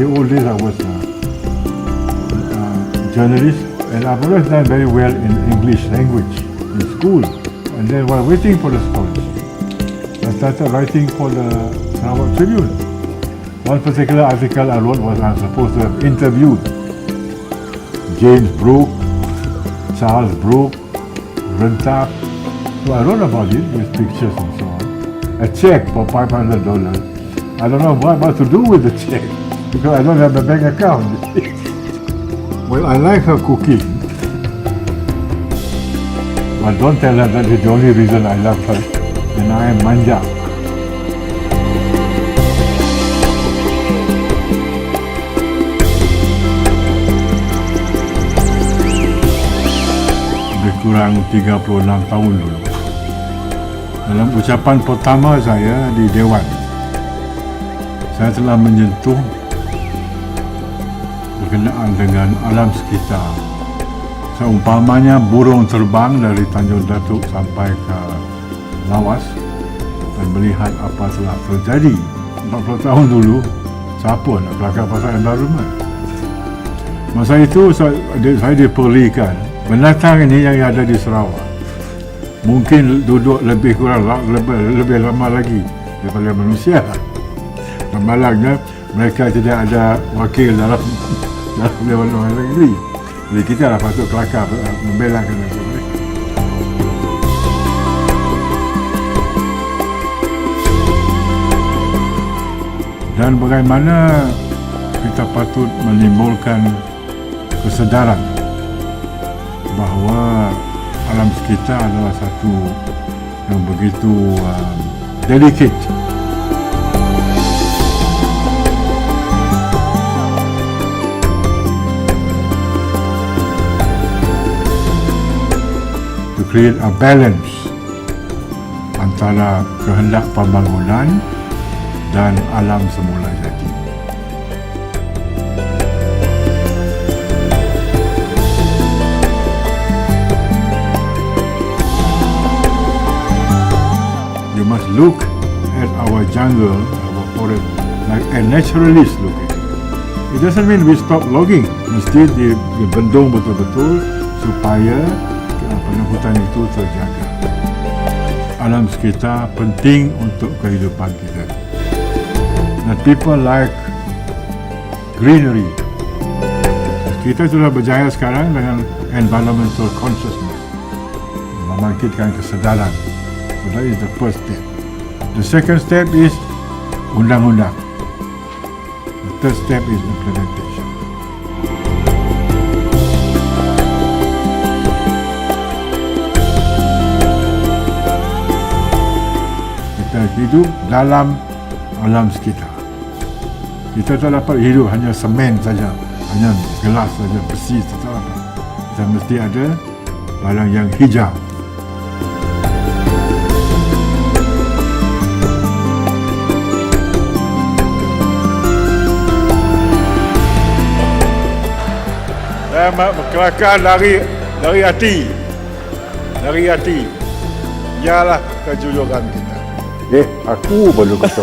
the old days I was a uh, journalist and I've always done very well in English language in school. And then while waiting for the scholarship, I started writing for the Sarawak Tribune. One particular article I wrote was I'm supposed to have interviewed James Brooke, Charles Brooke, Rentap. So I wrote about it with pictures and so on. A check for $500. I don't know what, what to do with the check because I don't have a bank account. well, I like her cooking. But don't tell her that is the only reason I love her. And I am manja. Lebih kurang 36 tahun dulu. Dalam ucapan pertama saya di Dewan, saya telah menyentuh berkenaan dengan alam sekitar. Seumpamanya burung terbang dari Tanjung Datuk sampai ke Lawas dan melihat apa telah terjadi 40 tahun dulu siapa nak kelakar pasal environment masa itu saya, saya diperlikan binatang ini yang ada di Sarawak. Mungkin duduk lebih kurang lebih, lebih lama lagi daripada manusia. Malangnya mereka tidak ada wakil dalam dalam Dewan Luar Negeri. Jadi kita lah patut kelakar membelakan mereka. Dan bagaimana kita patut menimbulkan kesedaran bahawa alam sekitar adalah satu yang begitu um, delicate create a balance antara kehendak pembangunan dan alam semula jadi. You must look at our jungle, our forest, like a naturalist look at it. It doesn't mean we stop logging. Mesti di, dibendung betul-betul supaya apa hutan itu terjaga. Alam sekitar penting untuk kehidupan kita. And people like greenery. Kita sudah berjaya sekarang dengan environmental consciousness. Membangkitkan kesedaran. So that is the first step. The second step is undang-undang. The third step is implementation. Kita hidup dalam alam sekitar. Kita tak dapat hidup hanya semen saja, hanya gelas saja, besi dapat. Kita mesti ada barang yang hijau. Saya mak kelakar dari dari hati. Dari hati. Ialah kejujuran kita. 예, 아, 꾸 벌릴 것도.